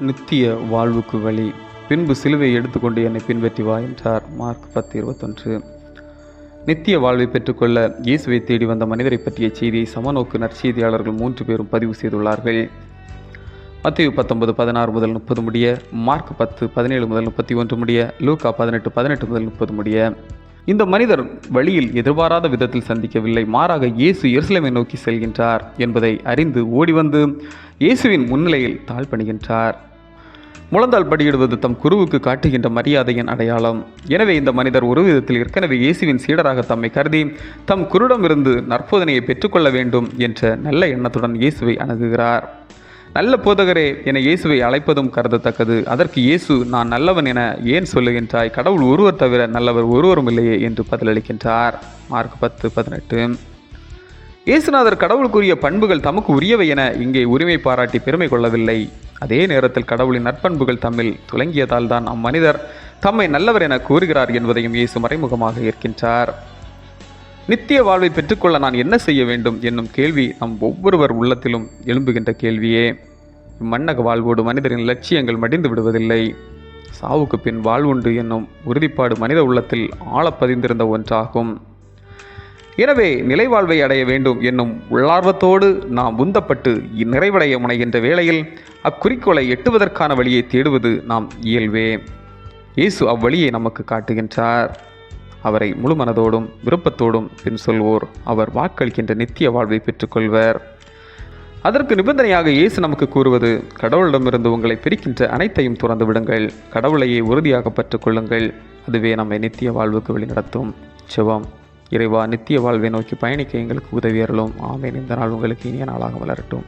நித்திய வாழ்வுக்கு வழி. பின்பு சிலுவை எடுத்துக்கொண்டு என்னை பின்பற்றி வா என்றார். மார்க் பத்து இருபத்தொன்று. நித்திய வாழ்வை பெற்றுக்கொள்ள இயேசுவை தேடி வந்த மனிதரை பற்றிய செய்தியை சமநோக்கு நற்செய்தியாளர்கள் மூன்று பேரும் பதிவு செய்துள்ளார்கள். மத்திய பத்தொன்பது பதினாறு முதல் முப்பது முடிய மார்க் பத்து பதினேழு முதல் முப்பத்தி ஒன்று முடிய லூக்கா பதினெட்டு பதினெட்டு முதல் முப்பது முடிய. இந்த மனிதர் வழியில் எதிர்பாராத விதத்தில் சந்திக்கவில்லை. மாறாக இயேசு எருசலேமை நோக்கி செல்கின்றார் என்பதை அறிந்து ஓடி வந்து இயேசுவின் முன்னிலையில் தாழ்பணிகின்றார். முழந்தால் படியிடுவது தம் குருவுக்கு காட்டுகின்ற மரியாதையின் அடையாளம். எனவே இந்த மனிதர் ஒரு விதத்தில் ஏற்கனவே இயேசுவின் சீடராக தம்மை கருதி தம் குருடமிருந்து நற்போதனையை பெற்றுக்கொள்ள வேண்டும் என்ற நல்ல எண்ணத்துடன் இயேசுவை அணுகுகிறார். நல்ல போதகரே என இயேசுவை அழைப்பதும் கருதத்தக்கது. அதற்கு இயேசு நான் நல்லவன் என ஏன் சொல்லுகின்றாய்? கடவுள் ஒருவர் தவிர நல்லவர் ஒருவரும் இல்லையே என்று பதிலளிக்கின்றார். மார்க் பத்து பதினெட்டு. இயேசுநாதர் கடவுளுக்குரிய பண்புகள் தமக்கு உரியவை என இங்கே உரிமை பாராட்டி பெருமை கொள்ளவில்லை. அதே நேரத்தில் கடவுளின் நற்பண்புகள் தம்மில் துலங்கியதால் தான் அம்மனிதர் தம்மை நல்லவர் என கூறுகிறார் என்பதையும் இயேசு மறைமுகமாக ஏற்கின்றார். நித்திய வாழ்வை பெற்றுக்கொள்ள நான் என்ன செய்ய வேண்டும் என்னும் கேள்வி நம் ஒவ்வொருவர் உள்ளத்திலும் எழும்புகின்ற கேள்வியே. மன்னக வாழ்வோடு மனிதரின் லட்சியங்கள் மடிந்து விடுவதில்லை. சாவுக்கு பின் வாழ்வுண்டு என்னும் உறுதிப்பாடு மனித உள்ளத்தில் ஆழப்பதிந்திருந்த ஒன்றாகும். எனவே நிலைவாழ்வை அடைய வேண்டும் என்னும் உள்ளார்வத்தோடு நாம் உந்தப்பட்டு நிறைவடைய முனைகின்ற வேளையில் அக்குறிக்கோளை எட்டுவதற்கான வழியை தேடுவது நாம் இயல்பே. இயேசு அவ்வழியை நமக்கு காட்டுகின்றார். அவரை முழு மனதோடும் விருப்பத்தோடும் பின் சொல்வோர் அவர் வாக்களிக்கின்ற நித்திய வாழ்வை பெற்றுக்கொள்வர். அதற்கு நிபந்தனையாக இயேசு நமக்கு கூறுவது கடவுளிடமிருந்து உங்களை பிரிக்கின்ற அனைத்தையும் துறந்து விடுங்கள். கடவுளையே உறுதியாக பற்றுக்கொள்ளுங்கள். அதுவே நம்மை நித்திய வாழ்வுக்கு வழிநடத்தும் சிவம் இறைவா நித்திய வாழ்வை நோக்கி பயணிக்க எங்களுக்கு உதவியறலும் ஆமேன். இந்த நாள் உங்களுக்கு இனிய நாளாக வளரட்டும்.